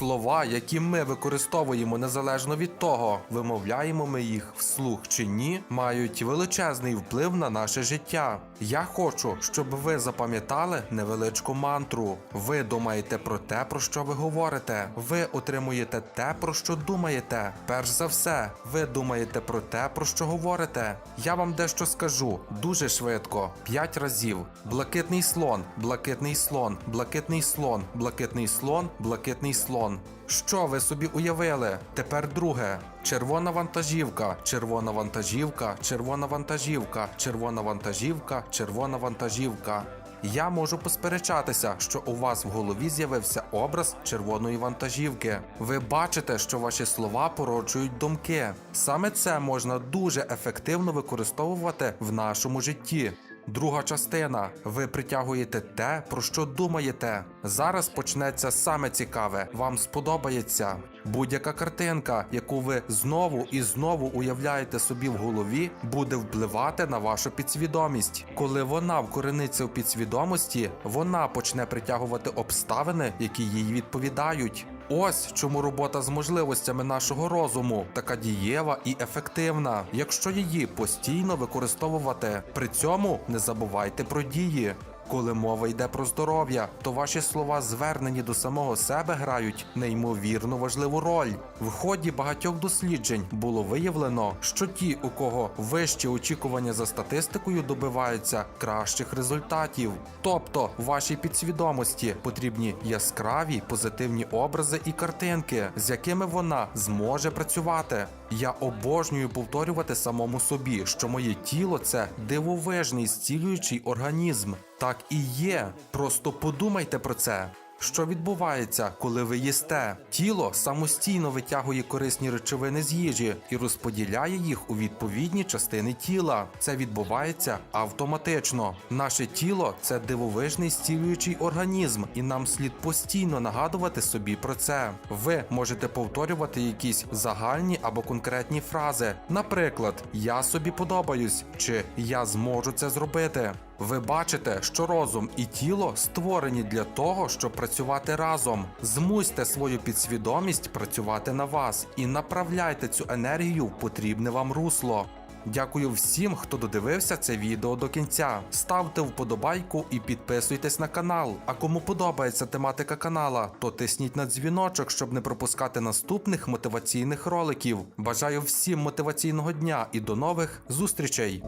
Слова, які ми використовуємо незалежно від того, вимовляємо ми їх вслух чи ні, мають величезний вплив на наше життя. Я хочу, щоб ви запам'ятали невеличку мантру. Ви думаєте про те, про що ви говорите. Ви отримуєте те, про що думаєте. Перш за все, ви думаєте про те, про що говорите. Я вам дещо скажу дуже швидко, п'ять разів. Блакитний слон, блакитний слон, блакитний слон, блакитний слон, блакитний слон. Що ви собі уявили? Тепер друге. Червона вантажівка, червона вантажівка, червона вантажівка, червона вантажівка, червона вантажівка. Я можу посперечатися, що у вас в голові з'явився образ червоної вантажівки. Ви бачите, що ваші слова породжують думки. Саме це можна дуже ефективно використовувати в нашому житті. Друга частина. Ви притягуєте те, про що думаєте. Зараз почнеться саме цікаве. Вам сподобається. Будь-яка картинка, яку ви знову і знову уявляєте собі в голові, буде впливати на вашу підсвідомість. Коли вона вкорениться в підсвідомості, вона почне притягувати обставини, які їй відповідають. Ось чому робота з можливостями нашого розуму така дієва і ефективна, якщо її постійно використовувати. При цьому не забувайте про дії. Коли мова йде про здоров'я, то ваші слова, звернені до самого себе, грають неймовірно важливу роль. В ході багатьох досліджень було виявлено, що ті, у кого вищі очікування за статистикою, добиваються кращих результатів. Тобто, вашій підсвідомості потрібні яскраві позитивні образи і картинки, з якими вона зможе працювати. Я обожнюю повторювати самому собі, що моє тіло це дивовижний зцілюючий організм. Так і є. Просто подумайте про це. Що відбувається, коли ви їсте? Тіло самостійно витягує корисні речовини з їжі і розподіляє їх у відповідні частини тіла. Це відбувається автоматично. Наше тіло це дивовижний зцілюючий організм, і нам слід постійно нагадувати собі про це. Ви можете повторювати якісь загальні або конкретні фрази. Наприклад, я собі подобаюсь чи я зможу це зробити. Ви бачите, що розум і тіло створені для того, щоб працювати разом. Змусьте свою підсвідомість працювати на вас і направляйте цю енергію в потрібне вам русло. Дякую всім, хто додивився це відео до кінця. Ставте вподобайку і підписуйтесь на канал. А кому подобається тематика канала, то тисніть на дзвіночок, щоб не пропускати наступних мотиваційних роликів. Бажаю всім мотиваційного дня і до нових зустрічей!